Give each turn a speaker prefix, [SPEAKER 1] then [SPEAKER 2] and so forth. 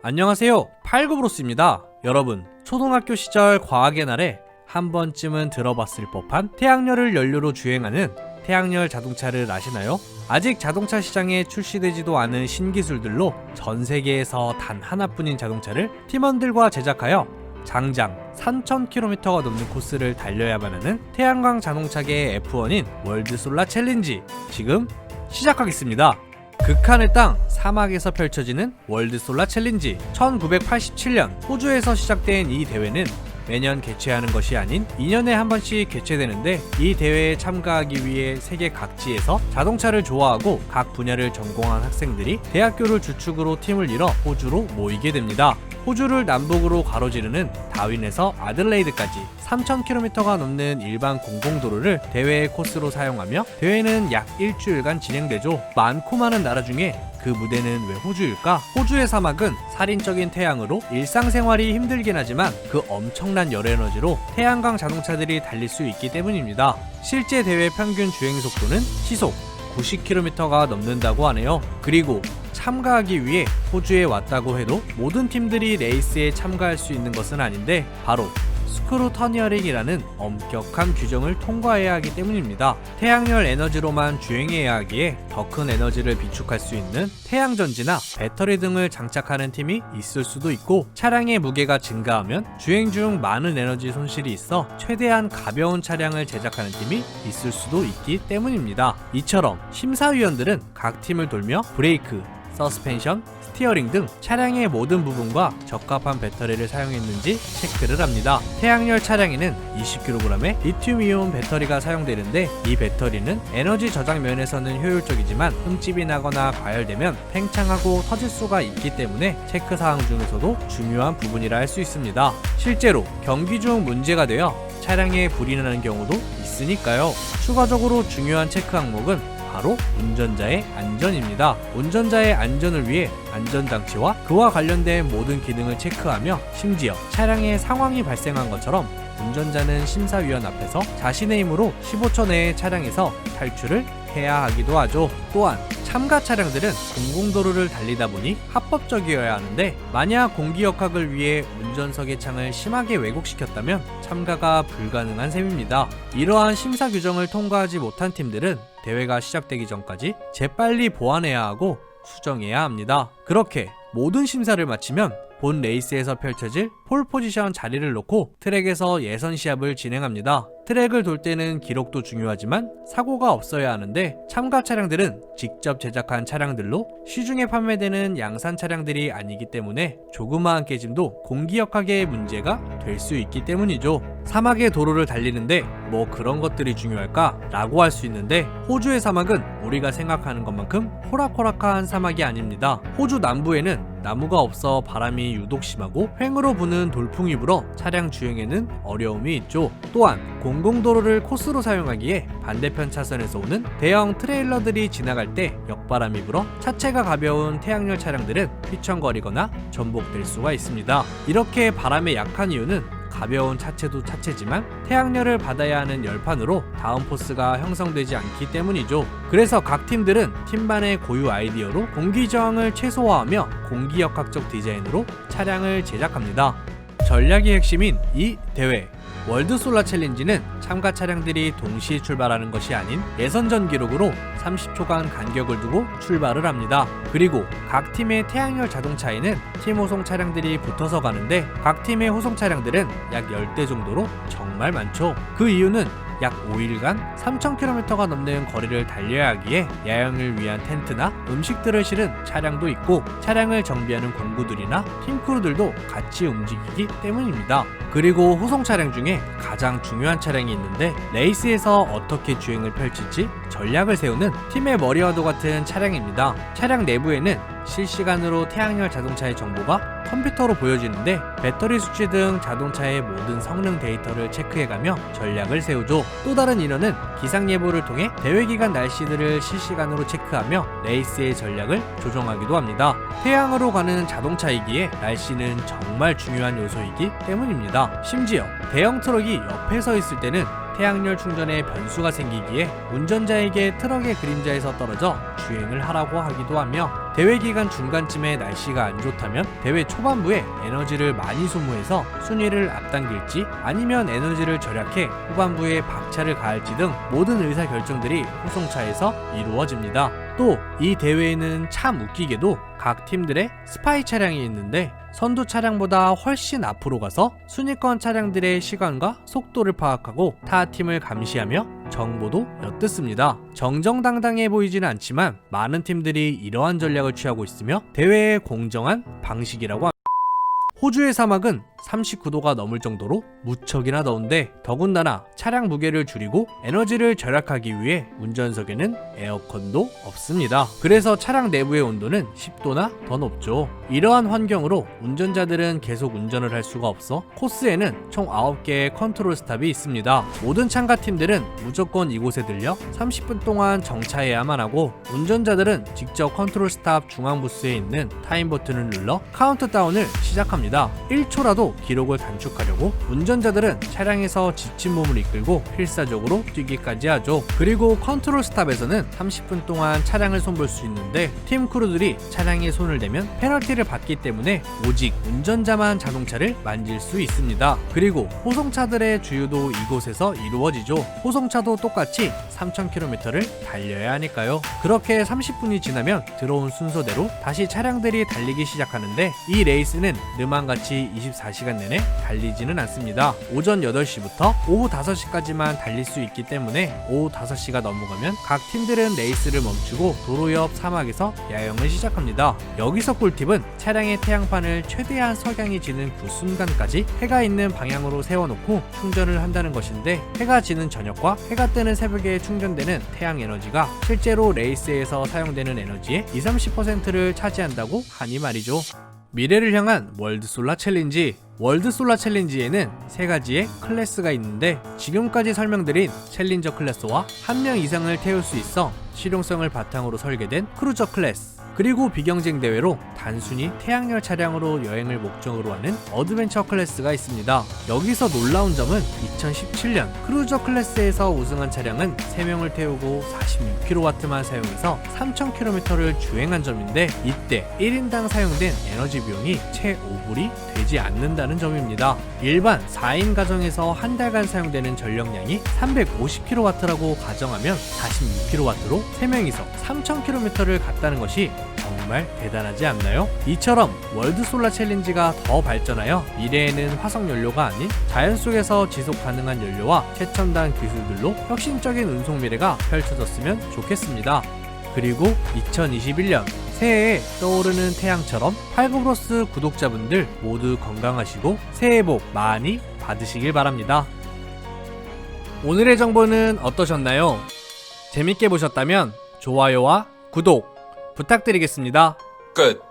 [SPEAKER 1] 안녕하세요. 팔구브로스입니다. 여러분, 초등학교 시절 과학의 날에 한 번쯤은 들어봤을 법한 태양열을 연료로 주행하는 태양열 자동차를 아시나요? 아직 자동차 시장에 출시되지도 않은 신기술들로 전 세계에서 단 하나뿐인 자동차를 팀원들과 제작하여 장장 3,000km가 넘는 코스를 달려야만 하는 태양광 자동차계의 F1인 월드 솔라 챌린지 지금 시작하겠습니다. 극한의 땅 사막에서 펼쳐지는 월드 솔라 챌린지 1987년 호주에서 시작된 이 대회는 매년 개최하는 것이 아닌 2년에 한 번씩 개최되는데 이 대회에 참가하기 위해 세계 각지에서 자동차를 좋아하고 각 분야를 전공한 학생들이 대학교를 주축으로 팀을 이뤄 호주로 모이게 됩니다. 호주를 남북으로 가로지르는 다윈에서 아들레이드까지 3,000km가 넘는 일반 공공도로를 대회의 코스로 사용하며 대회는 약 일주일간 진행되죠. 많고 많은 나라 중에 그 무대는 왜 호주일까? 호주의 사막은 살인적인 태양으로 일상생활이 힘들긴 하지만 그 엄청난 열 에너지로 태양광 자동차들이 달릴 수 있기 때문입니다. 실제 대회 평균 주행 속도는 시속 90km가 넘는다고 하네요. 그리고 참가하기 위해 호주에 왔다고 해도 모든 팀들이 레이스에 참가할 수 있는 것은 아닌데 바로 스크루 터니어링이라는 엄격한 규정을 통과해야 하기 때문입니다. 태양열 에너지로만 주행해야 하기에 더 큰 에너지를 비축할 수 있는 태양전지나 배터리 등을 장착하는 팀이 있을 수도 있고 차량의 무게가 증가하면 주행 중 많은 에너지 손실이 있어 최대한 가벼운 차량을 제작하는 팀이 있을 수도 있기 때문입니다. 이처럼 심사위원들은 각 팀을 돌며 브레이크, 서스펜션, 스티어링 등 차량의 모든 부분과 적합한 배터리를 사용했는지 체크를 합니다. 태양열 차량에는 20kg의 리튬이온 배터리가 사용되는데 이 배터리는 에너지 저장 면에서는 효율적이지만 흠집이 나거나 과열되면 팽창하고 터질 수가 있기 때문에 체크 사항 중에서도 중요한 부분이라 할 수 있습니다. 실제로 경기 중 문제가 되어 차량에 불이 나는 경우도 있으니까요. 추가적으로 중요한 체크 항목은 바로 운전자의 안전입니다. 운전자의 안전을 위해 안전장치와 그와 관련된 모든 기능을 체크하며 심지어 차량에 상황이 발생한 것처럼 운전자는 심사위원 앞에서 자신의 힘으로 15초 내에 차량에서 탈출을 해야 하기도 하죠. 또한 참가 차량들은 공공도로를 달리다 보니 합법적이어야 하는데 만약 공기역학을 위해 운전석의 창을 심하게 왜곡시켰다면 참가가 불가능한 셈입니다. 이러한 심사 규정을 통과하지 못한 팀들은 대회가 시작되기 전까지 재빨리 보완해야 하고 수정해야 합니다. 그렇게 모든 심사를 마치면 본 레이스에서 펼쳐질 폴 포지션 자리를 놓고 트랙에서 예선 시합을 진행합니다. 트랙을 돌 때는 기록도 중요하지만 사고가 없어야 하는데 참가 차량들은 직접 제작한 차량들로 시중에 판매되는 양산 차량들이 아니기 때문에 조그마한 깨짐도 공기역학의 문제가 될 수 있기 때문이죠. 사막의 도로를 달리는데 뭐 그런 것들이 중요할까? 라고 할 수 있는데 호주의 사막은 우리가 생각하는 것만큼 호락호락한 사막이 아닙니다. 호주 남부에는 나무가 없어 바람이 유독 심하고 횡으로 부는 돌풍이 불어 차량 주행에는 어려움이 있죠. 또한 공공도로를 코스로 사용하기에 반대편 차선에서 오는 대형 트레일러들이 지나갈 때 역바람이 불어 차체가 가벼운 태양열 차량들은 휘청거리거나 전복될 수가 있습니다. 이렇게 바람에 약한 이유는 가벼운 차체도 차체지만 태양열을 받아야 하는 열판으로 다운 포스가 형성되지 않기 때문이죠. 그래서 각 팀들은 팀만의 고유 아이디어로 공기 저항을 최소화하며 공기역학적 디자인으로 차량을 제작합니다. 전략의 핵심인 이 대회 월드 솔라 챌린지는 참가 차량들이 동시에 출발하는 것이 아닌 예선전 기록으로 30초간 간격을 두고 출발을 합니다. 그리고 각 팀의 태양열 자동차에는 팀 호송 차량들이 붙어서 가는데 각 팀의 호송 차량들은 약 10대 정도로 정말 많죠. 그 이유는 약 5일간 3,000km가 넘는 거리를 달려야 하기에 야영을 위한 텐트나 음식들을 실은 차량도 있고 차량을 정비하는 공구들이나 팀크루들도 같이 움직이기 때문입니다. 그리고 후송 차량 중에 가장 중요한 차량이 있는데 레이스에서 어떻게 주행을 펼칠지 전략을 세우는 팀의 머리와도 같은 차량입니다. 차량 내부에는 실시간으로 태양열 자동차의 정보가 컴퓨터로 보여지는데 배터리 수치 등 자동차의 모든 성능 데이터를 체크해가며 전략을 세우죠. 또 다른 인원은 기상 예보를 통해 대회 기간 날씨들을 실시간으로 체크하며 레이스의 전략을 조정하기도 합니다. 태양으로 가는 자동차이기에 날씨는 정말 중요한 요소이기 때문입니다. 심지어 대형 트럭이 옆에 서 있을 때는 태양열 충전에 변수가 생기기에 운전자에게 트럭의 그림자에서 떨어져 주행을 하라고 하기도 하며 대회 기간 중간쯤에 날씨가 안 좋다면 대회 초반부에 에너지를 많이 소모해서 순위를 앞당길지 아니면 에너지를 절약해 후반부에 박차를 가할지 등 모든 의사 결정들이 호송차에서 이루어집니다. 또 이 대회에는 참 웃기게도 각 팀들의 스파이 차량이 있는데 선두 차량보다 훨씬 앞으로 가서 순위권 차량들의 시간과 속도를 파악하고 타 팀을 감시하며 정보도 엿듣습니다. 정정당당해 보이지는 않지만 많은 팀들이 이러한 전략을 취하고 있으며 대회의 공정한 방식이라고 합니다. 호주의 사막은 39도가 넘을 정도로 무척이나 더운데 더군다나 차량 무게를 줄이고 에너지를 절약하기 위해 운전석에는 에어컨도 없습니다. 그래서 차량 내부의 온도는 10도나 더 높죠. 이러한 환경으로 운전자들은 계속 운전을 할 수가 없어 코스에는 총 9개의 컨트롤 스탑이 있습니다. 모든 참가 팀들은 무조건 이곳에 들려 30분 동안 정차해야만 하고 운전자들은 직접 컨트롤 스탑 중앙 부스에 있는 타임 버튼을 눌러 카운트다운을 시작합니다. 1초라도 기록을 단축하려고 운전자들은 차량에서 지친 몸을 이끌고 필사적으로 뛰기까지 하죠. 그리고 컨트롤 스탑에서는 30분 동안 차량을 손볼 수 있는데 팀 크루들이 차량에 손을 대면 페널티를 받기 때문에 오직 운전자만 자동차를 만질 수 있습니다. 그리고 호송차들의 주유도 이곳에서 이루어지죠. 호송차도 똑같이 3,000km를 달려야 하니까요. 그렇게 30분이 지나면 들어온 순서대로 다시 차량들이 달리기 시작하는데 이 레이스는 르만같이 24시간 내내 달리지는 않습니다. 오전 8시부터 오후 5시까지만 달릴 수 있기 때문에 오후 5시가 넘어가면 각 팀들은 레이스를 멈추고 도로 옆 사막에서 야영을 시작합니다. 여기서 꿀팁은 차량의 태양판을 최대한 석양이 지는 그 순간까지 해가 있는 방향으로 세워놓고 충전을 한다는 것인데 해가 지는 저녁과 해가 뜨는 새벽에 충전되는 태양 에너지가 실제로 레이스에서 사용되는 에너지의 20, 30%를 차지한다고 하니 말이죠. 미래를 향한 월드 솔라 챌린지 월드 솔라 챌린지에는 세 가지의 클래스가 있는데 지금까지 설명드린 챌린저 클래스와 한 명 이상을 태울 수 있어 실용성을 바탕으로 설계된 크루저 클래스 그리고 비경쟁 대회로 단순히 태양열 차량으로 여행을 목적으로 하는 어드벤처 클래스가 있습니다. 여기서 놀라운 점은 2017년 크루저 클래스에서 우승한 차량은 3명을 태우고 46kW만 사용해서 3000km를 주행한 점인데 이때 1인당 사용된 에너지 비용이 채 5불이 되지 않는다는 점입니다. 일반 4인 가정에서 한 달간 사용되는 전력량이 350kW라고 가정하면 46kW로 3명이서 3000km를 갔다는 것이 정말 대단하지 않나요? 이처럼 월드 솔라 챌린지가 더 발전하여 미래에는 화석 연료가 아닌 자연 속에서 지속 가능한 연료와 최첨단 기술들로 혁신적인 운송 미래가 펼쳐졌으면 좋겠습니다. 그리고 2021년 새해에 떠오르는 태양처럼 팔구브로스 구독자분들 모두 건강하시고 새해 복 많이 받으시길 바랍니다. 오늘의 정보는 어떠셨나요? 재밌게 보셨다면 좋아요와 구독 부탁드리겠습니다.
[SPEAKER 2] 끝.